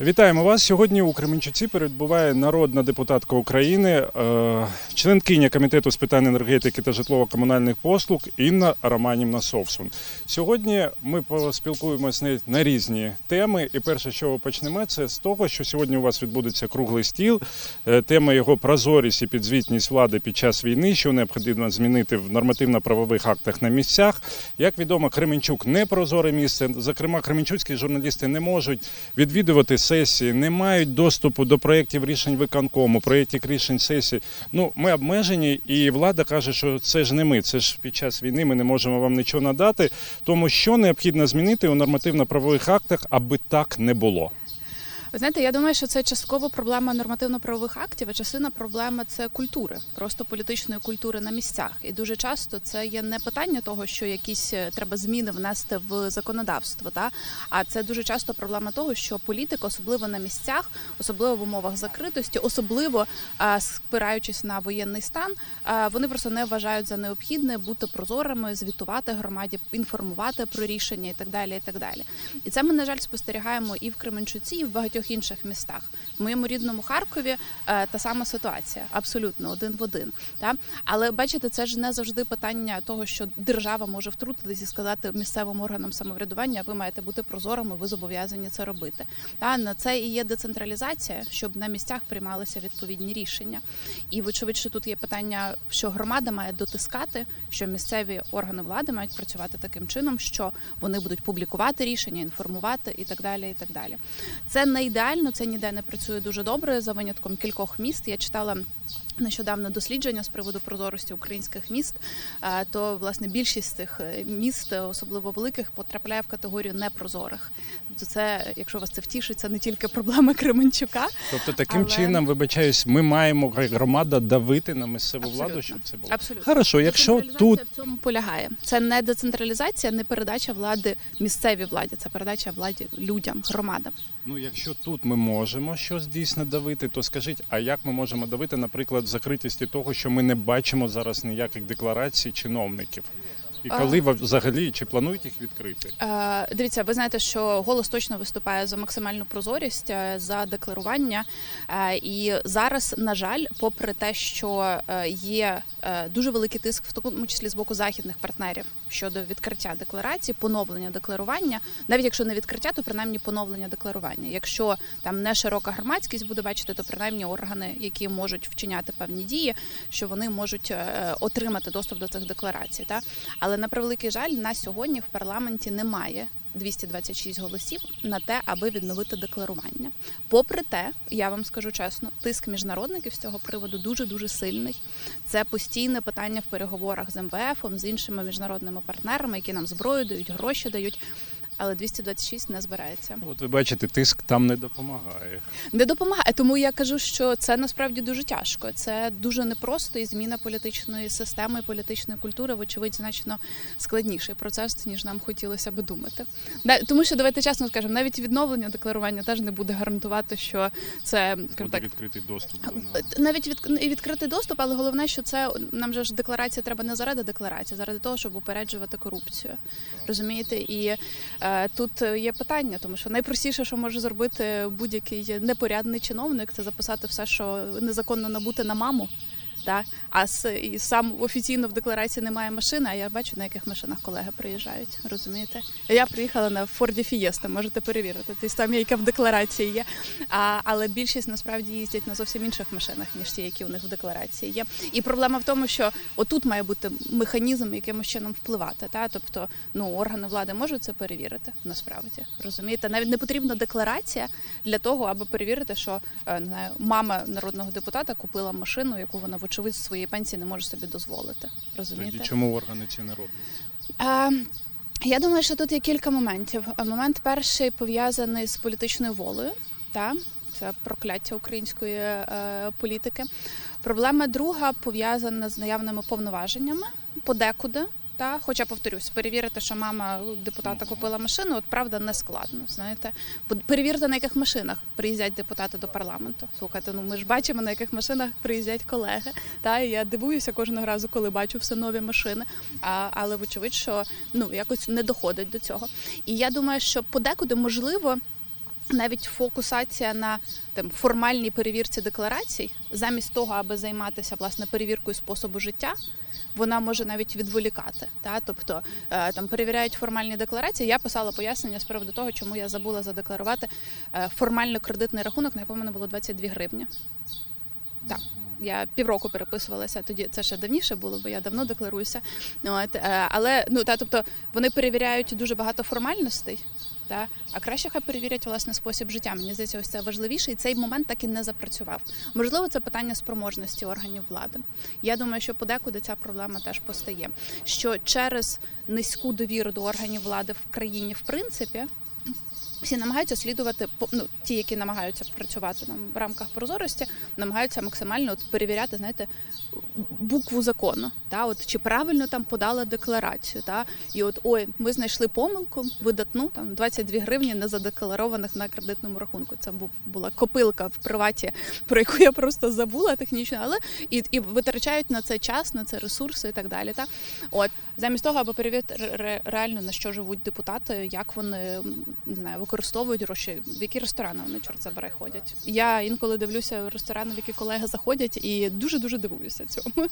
Вітаємо вас. Сьогодні у Кременчуці перебуває народна депутатка України, е, членкиня комітету з питань енергетики та житлово-комунальних послуг Інна Романівна Совсун. Сьогодні ми поспілкуємося на різні теми. І перше, що почнемо, це з того, що сьогодні у вас відбудеться круглий стіл. Е, Тема його прозорість і підзвітність влади під час війни, що необхідно змінити в нормативно-правових актах на місцях. Як відомо, Кременчук не прозоре місце. Зокрема, кременчуцькі журналісти не можуть відвідувати сесії, не мають доступу до проєктів рішень виконкому, проєктів рішень сесії. Ну, ми обмежені, і влада каже, що це ж не ми. Це ж під час війни ми не можемо вам нічого надати. Тому що необхідно змінити у нормативно-правових актах, аби так не було. Ви знаєте, я думаю, що це частково проблема нормативно-правових актів, а частина проблеми це культури, просто політичної культури на місцях. І дуже часто це є не питання того, що якісь е, треба зміни внести в законодавство, та а це дуже часто проблема того, що політика, особливо на місцях, особливо в умовах закритості, особливо а, спираючись на воєнний стан, а, вони просто не вважають за необхідне бути прозорими, звітувати громаді, інформувати про рішення і так далі. І так далі. І це ми, на жаль, спостерігаємо і в Кременчуці, і в багатьох інших містах. В моєму рідному Харкові е, та сама ситуація, абсолютно один в один. Але бачите, це ж не завжди питання того, що держава може втрутитись і сказати місцевим органам самоврядування, ви маєте бути прозорими, ви зобов'язані це робити. Та? На це і є децентралізація, щоб на місцях приймалися відповідні рішення. І вочевидь, тут є питання, що громада має дотискати, що місцеві органи влади мають працювати таким чином, що вони будуть публікувати рішення, інформувати і так далі. І так далі. Це не ідеально, це ніде не працює дуже добре за винятком кількох міст. Я читала. Нещодавно дослідження з приводу прозорості українських міст, Е, то власне більшість цих е, міст, е, особливо великих, потрапляє в категорію непрозорих. Тобто, це, якщо вас це втішить, це не тільки проблема Кременчука, Тобто, таким Але- чином, вибачаюсь, ми маємо громада давити на місцеву Абсолютно. владу, щоб це було. Абсолютно. Хорошо, якщо тут в цьому полягає. Це не децентралізація, не передача влади місцевій владі, це передача владі людям, громадам. Ну, якщо тут ми можемо щось дійсно давити, то скажіть, а як ми можемо давити, наприклад, в закритості того, що ми не бачимо зараз ніяких декларацій чиновників? І коли ви взагалі чи планують їх відкрити? Е, Дивіться, ви знаєте, що голос точно виступає за максимальну прозорість, е, за декларування. Е, І зараз, на жаль, попри те, що є дуже великий тиск, в тому числі з боку західних партнерів щодо відкриття декларації, поновлення декларування, навіть якщо не відкриття, то принаймні поновлення декларування. Якщо там не широка громадськість буде бачити, то принаймні органи, які можуть вчиняти певні дії, що вони можуть отримати доступ до цих декларацій. Та? Але на превеликий жаль, на сьогодні в парламенті немає 226 голосів на те, аби відновити декларування. Попри те, я вам скажу чесно, тиск міжнародників з цього приводу дуже дуже сильний. Це постійне питання в переговорах з МВФ, з іншими міжнародними партнерами, які нам зброю дають, гроші дають. Але 226 не збирається. От ви бачите, тиск там не допомагає. Не допомагає. Тому я кажу, що це насправді дуже тяжко. Це дуже непросто, і зміна політичної системи, політичної культури, вочевидь, значно складніший процес, ніж нам хотілося би думати. Тому що давайте чесно скажемо, навіть відновлення декларування теж не буде гарантувати, що це Буде так. відкритий доступ до нас. Навіть від, відкритий доступ, але головне, що це нам же ж декларація треба не заради декларації, а заради того, щоб упереджувати корупцію. Розумієте? І е, тут є питання, тому що найпростіше, що може зробити будь-який непорядний чиновник, це записати все, що незаконно набути на маму. Так? А і сам офіційно в декларації немає машини, а я бачу, на яких машинах колеги приїжджають. Розумієте? Я приїхала на Форді Фієста, можете перевірити. Ті самі, яка в декларації є. А, але більшість насправді їздять на зовсім інших машинах, ніж ті, які у них в декларації є. І проблема в тому, що отут має бути механізм, якимось чином впливати. Та? Тобто ну, органи влади можуть це перевірити насправді. Розумієте? Навіть не потрібна декларація для того, аби перевірити, що е, не знаю, мама народного депутата купила машину, яку вона вочевидь ви своєї пенсії не можете собі дозволити. Розумієте? Тоді чому органи це не роблять? А, Я думаю, що тут є кілька моментів. Момент перший пов'язаний з політичною волею, та це прокляття української е, політики. Проблема друга пов'язана з наявними повноваженнями подекуди. Та, хоча повторюсь, перевірити, що мама депутата купила машину, от правда не складно. Знаєте, перевірте на яких машинах приїздять депутати до парламенту. Слухайте, ну ми ж бачимо на яких машинах приїздять колеги. Та і я дивуюся кожного разу, коли бачу все нові машини. А, але вочевидь, що ну якось не доходить до цього. І я думаю, що подекуди можливо. Навіть фокусація на там формальній перевірці декларацій, замість того, аби займатися власне перевіркою способу життя. Вона може навіть відволікати. Та? Тобто е, там перевіряють формальні декларації. Я писала пояснення з приводу того, чому я забула задекларувати е, формально кредитний рахунок, на якому мене було 22 гривні. Так. Я півроку переписувалася тоді. Це ще давніше було, бо я давно декларуюся. От, е, але ну та тобто вони перевіряють дуже багато формальностей. Та а краще хай перевірять власне спосіб життя. Мені здається, ось це важливіше, і цей момент так і не запрацював. Можливо, це питання спроможності органів влади. Я думаю, що подекуди ця проблема теж постає. Що через низьку довіру до органів влади в країні, в принципі, всі намагаються слідувати ну, ті, які намагаються працювати там в рамках прозорості, намагаються максимально от перевіряти, знаєте, букву закону. Та от чи правильно там подала декларацію, та і от ой, ми знайшли помилку, видатну там 22 гривні незадекларованих на кредитному рахунку. Це був була копилка в приваті, про яку я просто забула технічно, але і, і витрачають на це час, на це ресурси і так далі. Та от замість того, аби перевірити ре- ре- реально на що живуть депутати, як вони не знаю, використовують гроші, в які ресторани вони чорт забере ходять. Я інколи дивлюся в ресторани, в які колеги заходять, і дуже дуже дивуюся цьому.